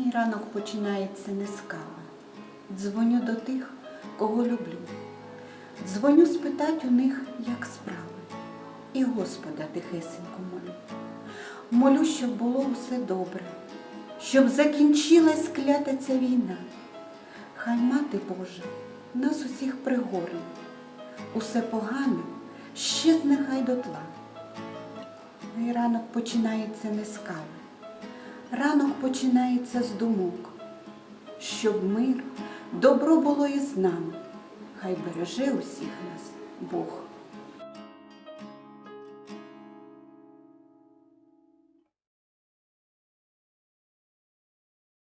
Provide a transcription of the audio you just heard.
Мій ранок починається не з кави. Дзвоню до тих, кого люблю. Дзвоню спитать у них, як справи. І Господа тихесенько молю. Молю, щоб було усе добре, щоб закінчилась клята ця війна. Хай мати Божа нас усіх пригорне, усе погане ще нехай дотла. Мій ранок починається не з кави. Ранок починається з думок, щоб мир, добро було із нами. Хай береже усіх нас Бог.